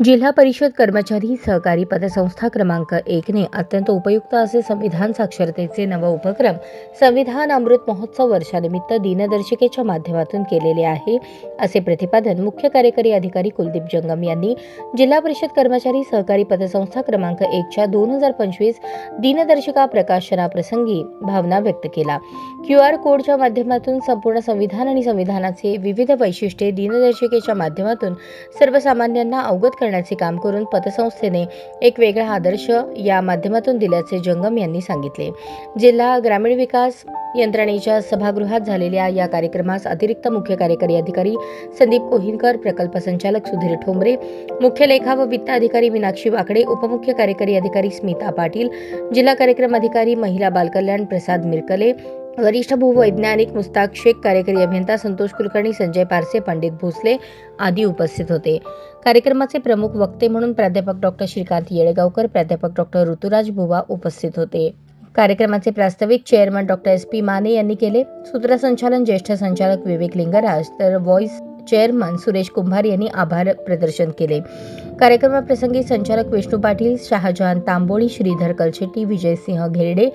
जिल्हा परिषद कर्मचारी सहकारी पतसंस्था क्रमांक एकने अत्यंत उपयुक्त असे संविधान साक्षरतेचे नव उपक्रम संविधान अमृत महोत्सव वर्षानिमित्त दिनदर्शिकेच्या माध्यमातून केलेले आहे असे प्रतिपादन मुख्य कार्यकारी अधिकारी कुलदीप जंगम यांनी जिल्हा परिषद कर्मचारी सहकारी पतसंस्था क्रमांक एकच्या दोन हजार पंचवीस दिनदर्शिका प्रकाशनाप्रसंगी भावना व्यक्त केला. क्यू आर कोडच्या माध्यमातून संपूर्ण संविधान आणि संविधानाचे विविध वैशिष्ट्ये दिनदर्शिकेच्या माध्यमातून सर्वसामान्यांना अवगत करण्याचे काम करून पतसंस्थेने एक वेगळा आदर्श या माध्यमातून दिल्याचे जंगम यांनी सांगितले. जिल्हा ग्रामीण विकास यंत्रणेच्या सभागृहात झालेल्या या कार्यक्रमास अतिरिक्त मुख्य कार्यकारी अधिकारी संदीप कोहिनकर प्रकल्प संचालक सुधीर ठोंबरे मुख्य लेखा व वित्त अधिकारी मीनाक्षी वाकडे उपमुख्य कार्यकारी अधिकारी स्मिता पाटील जिल्हा कार्यक्रम अधिकारी महिला बालकल्याण प्रसाद मिरकले वरिष्ठ भूवैज्ञानिक मुस्ताक शेख कार्यकारी अभियंता संतोष कुलकर्णी संजय पारसे पंडित भोसले आदी उपस्थित होते. कार्यक्रमाचे प्रमुख वक्ते म्हणून प्राध्यापक डॉक्टर श्रीकांत येळेगावकर प्राध्यापक डॉक्टर ऋतुराज बुवा उपस्थित होते. कार्यक्रमाचे प्रास्ताविक chairman doctor S P Mane यांनी केले. सूत्रसंचालन ज्येष्ठ संचालक विवेक लिंगराज तर व्हॉइस चेअरमन सुरेश कुंभार यांनी आभार प्रदर्शन केले. कार्यक्रमाप्रसंगी संचालक विष्णू पाटील शहाजहान तांबोळी श्रीधर कलशेट्टी विजयसिंह घेरडे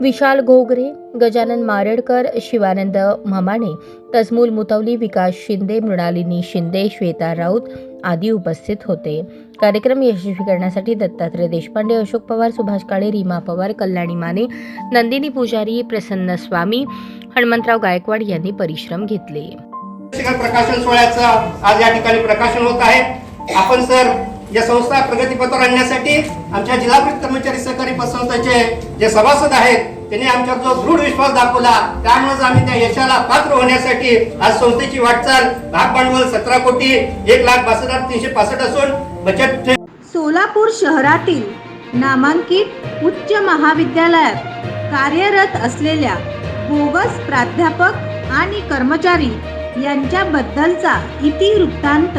विशाल घोगरे गजानन मारडकर शिवानंद म्हमाणे तजमूल मुतवली विकास शिंदे मृणालिनी शिंदे श्वेता राऊत आदी उपस्थित होते. कार्यक्रम यशस्वी करण्यासाठी दत्तात्रय देशपांडे अशोक पवार सुभाष काळे रीमा पवार कल्याणी माने नंदिनी पुजारी प्रसन्न स्वामी हनुमंतराव गायकवाड यांनी परिश्रम घेतले. प्रकाशन सोहळ्याचं आज या ठिकाणी प्रकाशन होत आहे. आपण सर या संस्था प्रगतीपथावर आणण्यासाठी आमच्या जिल्हा कर्मचारी सहकारी पतसंस्थेचे जे सभासद आहेत त्यांनी आमच्यावर जो दृढ विश्वास दाखवला त्यामुळेच आम्ही त्या यशाला पात्र होण्यासाठी आज संस्थेची वाटचाल भाग भांडवल सतरा कोटी एक लाख बासष्ट हजार तीनशे पासष्ट असून बचत सोलापूर शहरातील नामांकित उच्च महाविद्यालयात कार्यरत असलेल्या बोगस प्राध्यापक आणि कर्मचारी यांच्याबद्दलचा इतिवृत्तांत